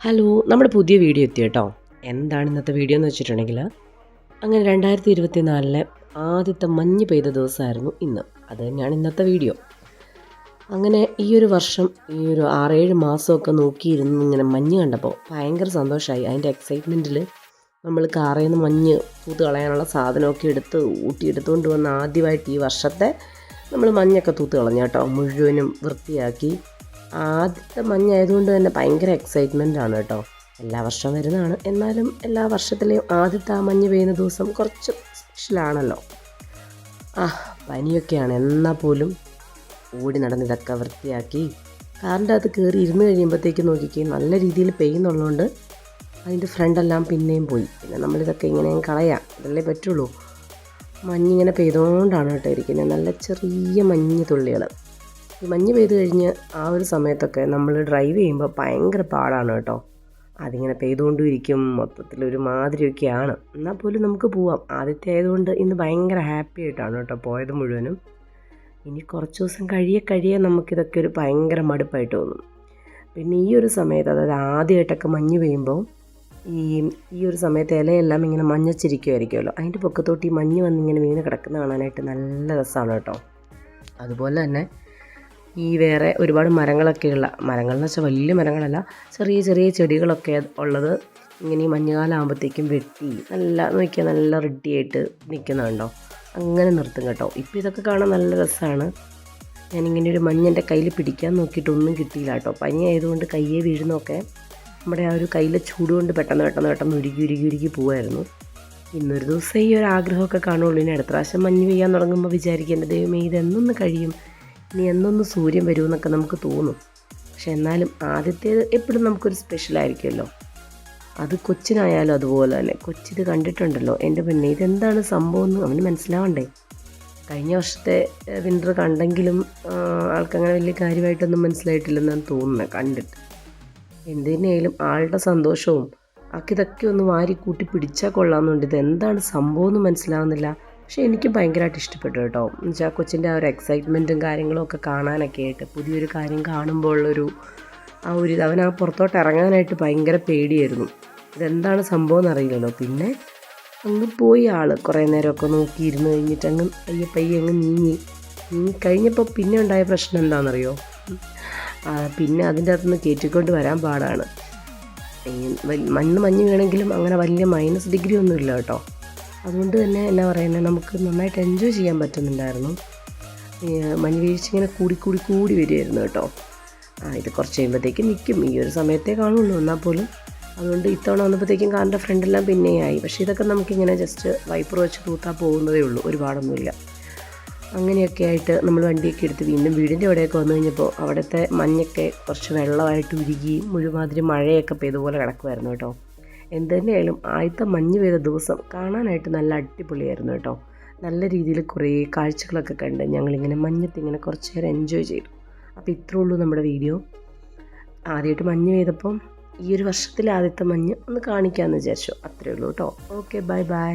Hello നമ്മുടെ പുതിയ video എത്തി കേട്ടോ. എന്താണ് ഇന്നത്തെ വീഡിയോ എന്ന് വെച്ചിട്ടുണ്ടെങ്കിൽ അങ്ങനെ രണ്ടായിരത്തി ഇരുപത്തി നാലിലെ ആദ്യത്തെ മഞ്ഞ് പെയ്ത ദിവസമായിരുന്നു ഇന്ന്. അത് തന്നെയാണ് ഇന്നത്തെ വീഡിയോ. അങ്ങനെ ഈ ഒരു വർഷം ഈ ഒരു ആറേഴ് മാസമൊക്കെ നോക്കിയിരുന്ന് ഇങ്ങനെ മഞ്ഞ് കണ്ടപ്പോൾ ഭയങ്കര സന്തോഷമായി. അതിന്റെ എക്സൈറ്റ്മെന്റിൽ നമ്മൾ കാറിൽ നിന്ന് മഞ്ഞ് പൂത്ത് കളയാനുള്ള സാധനമൊക്കെ എടുത്ത് ഊട്ടി എടുത്തുകൊണ്ട് വന്ന് ആദ്യമായിട്ട് ഈ വർഷത്തെ നമ്മൾ മഞ്ഞൊക്കെ തൂത്ത് കളഞ്ഞു കേട്ടോ. മുഴുവനും വൃത്തിയാക്കി ആദ്യത്തെ മഞ്ഞായതുകൊണ്ട് തന്നെ ഭയങ്കര എക്സൈറ്റ്മെന്റ് ആണ് കേട്ടോ. എല്ലാ വർഷവും വരുന്നതാണ്. എന്നാലും എല്ലാ വർഷത്തിലെയും ആദ്യത്തെ ആ മഞ്ഞ് പെയ്യുന്ന ദിവസം കുറച്ച് സ്പെഷ്യലാണല്ലോ ആ പനിയൊക്കെയാണ്. എന്നാൽ പോലും ഓടി നടന്ന് ഇതൊക്കെ വൃത്തിയാക്കി. കാറിന്റെ അകത്ത് കയറി ഇരുന്ന് കഴിയുമ്പോഴത്തേക്ക് നോക്കിക്കേ നല്ല രീതിയിൽ പെയ്യുന്നുള്ളതുകൊണ്ട് അതിന്റെ ഫ്രണ്ടെല്ലാം പിന്നെയും പോയി. പിന്നെ നമ്മളിതൊക്കെ ഇങ്ങനെ കളയാം. ഇതല്ലേ പറ്റുള്ളൂ. മഞ്ഞിങ്ങനെ പെയ്തുകൊണ്ടാണ് കേട്ടോ ഇരിക്കുന്നത്. നല്ല ചെറിയ മഞ്ഞ് തുള്ളികൾ മഞ്ഞ് പെയ്ത് കഴിഞ്ഞ് ആ ഒരു സമയത്തൊക്കെ നമ്മൾ ഡ്രൈവ് ചെയ്യുമ്പോൾ ഭയങ്കര പാടാണ് കേട്ടോ. അതിങ്ങനെ പെയ്തുകൊണ്ടും ഇരിക്കും മൊത്തത്തിൽ ഒരു മാതിരിയൊക്കെയാണ്. എന്നാൽ പോലും നമുക്ക് പോവാം. ആദ്യത്തെ ആയതുകൊണ്ട് ഇന്ന് ഭയങ്കര ഹാപ്പി ആയിട്ടാണ് കേട്ടോ പോയത് മുഴുവനും. ഇനി കുറച്ച് ദിവസം കഴിയെ കഴിയെ നമുക്കിതൊക്കെ ഒരു ഭയങ്കര മടുപ്പായിട്ട് തോന്നും. പിന്നെ ഈ ഒരു സമയത്ത് അതായത് ആദ്യമായിട്ടൊക്കെ മഞ്ഞ് പെയ്യുമ്പോൾ ഈ ഈ ഒരു സമയത്ത് ഇലയെല്ലാം ഇങ്ങനെ മഞ്ഞച്ചിരിക്കുമായിരിക്കുമല്ലോ അതിന്റെ പൊക്കത്തോട്ട് ഈ മഞ്ഞ് വന്നിങ്ങനെ വീണ് കിടക്കുന്ന കാണാനായിട്ട് നല്ല രസമാണ് കേട്ടോ. അതുപോലെ തന്നെ ഈ വേറെ ഒരുപാട് മരങ്ങളൊക്കെയുള്ള മരങ്ങൾ എന്ന് വെച്ചാൽ വലിയ മരങ്ങളല്ല ചെറിയ ചെറിയ ചെടികളൊക്കെ ഉള്ളത് ഇങ്ങനെ ഈ മഞ്ഞുകാലം ആകുമ്പോഴത്തേക്കും വെട്ടി നല്ല നോക്കിയാൽ നല്ല റെഡിയായിട്ട് നിൽക്കുന്നുണ്ടോ അങ്ങനെ നിർത്തും കേട്ടോ. ഇപ്പോൾ ഇതൊക്കെ കാണാൻ നല്ല രസമാണ് ഞാനിങ്ങനെ ഒരു മഞ്ഞ് എന്റെ കയ്യിൽ പിടിക്കാൻ നോക്കിയിട്ടൊന്നും കിട്ടിയില്ല കേട്ടോ. പനി ആയതുകൊണ്ട് കയ്യെ വീഴുന്നൊക്കെ നമ്മുടെ ആ ഒരു കയ്യിലെ ചൂട് കൊണ്ട് പെട്ടെന്ന് പെട്ടെന്ന് പെട്ടെന്ന് ഉരുകി ഉരുകി ഉരുകി പോവായിരുന്നു. ഇന്നൊരു ദിവസം ഈ ഒരു ആഗ്രഹമൊക്കെ കാണുള്ളൂ. ഇനി അടുത്ത പ്രാവശ്യം മഞ്ഞ് പെയ്യാൻ തുടങ്ങുമ്പോൾ വിചാരിക്കേണ്ട ദൈവമേ ഇതെന്നൊന്ന് കഴിയും. ഇനി എന്നൊന്ന് സൂര്യൻ വരുമെന്നൊക്കെ നമുക്ക് തോന്നും. പക്ഷെ എന്നാലും ആദ്യത്തേത് എപ്പോഴും നമുക്കൊരു സ്പെഷ്യലായിരിക്കുമല്ലോ അത് കൊച്ചിനായാലും അതുപോലെ തന്നെ. കൊച്ചിത് കണ്ടിട്ടുണ്ടല്ലോ. എന്റെ പിന്നെ ഇതെന്താണ് സംഭവം എന്ന് അവന് മനസ്സിലാവണ്ടേ? കഴിഞ്ഞ വർഷത്തെ വിന്റർ കണ്ടെങ്കിലും ആൾക്കങ്ങനെ വലിയ കാര്യമായിട്ടൊന്നും മനസ്സിലായിട്ടില്ലെന്നാണ് തോന്നുന്നത് കണ്ടിട്ട്. എന്തിനേലും ആളുടെ സന്തോഷവും ആക്കിതൊക്കെ ഒന്ന് വാരി കൂട്ടി പിടിച്ചാൽ കൊള്ളാമെന്നുണ്ട് ഇതെന്താണ് സംഭവം എന്ന് മനസ്സിലാവുന്നില്ല. പക്ഷേ എനിക്ക് ഭയങ്കരമായിട്ട് ഇഷ്ടപ്പെട്ടു കേട്ടോ. എന്നുവെച്ചാൽ കൊച്ചിന്റെ ആ ഒരു എക്സൈറ്റ്മെന്റും കാര്യങ്ങളും ഒക്കെ കാണാനൊക്കെ ആയിട്ട് പുതിയൊരു കാര്യം കാണുമ്പോൾ ഉള്ളൊരു ആ ഒരു ഇത് അവൻ ആ പുറത്തോട്ട് ഇറങ്ങാനായിട്ട് ഭയങ്കര പേടിയായിരുന്നു. ഇതെന്താണ് സംഭവം എന്നറിയില്ലല്ലോ. പിന്നെ അങ്ങ് പോയി ആൾ കുറേ നേരമൊക്കെ നോക്കി ഇരുന്ന് കഴിഞ്ഞിട്ട് അങ്ങ് പയ്യെ പയ്യെ അങ്ങ് നീങ്ങി. നീങ്ങി കഴിഞ്ഞപ്പോൾ പിന്നെ ഉണ്ടായ പ്രശ്നം എന്താണെന്നറിയോ? പിന്നെ അതിന്റെ അകത്തുനിന്ന് കയറ്റിക്കൊണ്ട് വരാൻ പാടാണ്. മണ്ണ് മഞ്ഞ് വീണെങ്കിലും അങ്ങനെ വലിയ മൈനസ് ഡിഗ്രി ഒന്നുമില്ല കേട്ടോ. അതുകൊണ്ട് തന്നെ എന്നാ പറയുന്നത് നമുക്ക് നന്നായിട്ട് എൻജോയ് ചെയ്യാൻ പറ്റുന്നുണ്ടായിരുന്നു. മഞ്ഞ് വീഴ്ച ഇങ്ങനെ കൂടി കൂടി കൂടി വരികയായിരുന്നു കേട്ടോ. ആ ഇത് കുറച്ച് കഴിയുമ്പോഴത്തേക്കും നിൽക്കും ഈ ഒരു സമയത്തേ കാണുള്ളൂ. എന്നാൽ പോലും അതുകൊണ്ട് ഇത്തവണ വന്നപ്പോഴത്തേക്കും കാറിന്റെ ഫ്രണ്ടെല്ലാം പിന്നെയായി പക്ഷേ ഇതൊക്കെ നമുക്കിങ്ങനെ ജസ്റ്റ് വൈപ്പർ വെച്ച് തൂത്താൽ പോകുന്നതേ ഉള്ളൂ. ഒരുപാടൊന്നുമില്ല. അങ്ങനെയൊക്കെ ആയിട്ട് നമ്മൾ വണ്ടിയൊക്കെ എടുത്ത് വീണ്ടും വീടിന്റെ അവിടെയൊക്കെ വന്നു കഴിഞ്ഞപ്പോൾ അവിടുത്തെ മഞ്ഞൊക്കെ കുറച്ച് വെള്ളമായിട്ട് ഉരുകി മുഴുമാതിരി മഴയൊക്കെ പെയ്തുപോലെ കിടക്കുമായിരുന്നു കേട്ടോ. എന്ത് തന്നെയായാലും ആദ്യത്തെ മഞ്ഞ് പെയ്ത ദിവസം കാണാനായിട്ട് നല്ല അടിപൊളിയായിരുന്നു കേട്ടോ. നല്ല രീതിയിൽ കുറേ കാഴ്ചകളൊക്കെ കണ്ട് ഞങ്ങളിങ്ങനെ മഞ്ഞത്ത് ഇങ്ങനെ കുറച്ച് നേരം എൻജോയ് ചെയ്തു. അപ്പോൾ ഇത്രേ ഉള്ളൂ നമ്മുടെ വീഡിയോ ആദ്യമായിട്ട് മഞ്ഞ് പെയ്തപ്പം ഈ ഒരു വർഷത്തിലെ ആദ്യത്തെ മഞ്ഞ് ഒന്ന് കാണിക്കാമെന്ന് വിചാരിച്ചു. അത്രേ ഉള്ളൂ കേട്ടോ. Okay bye bye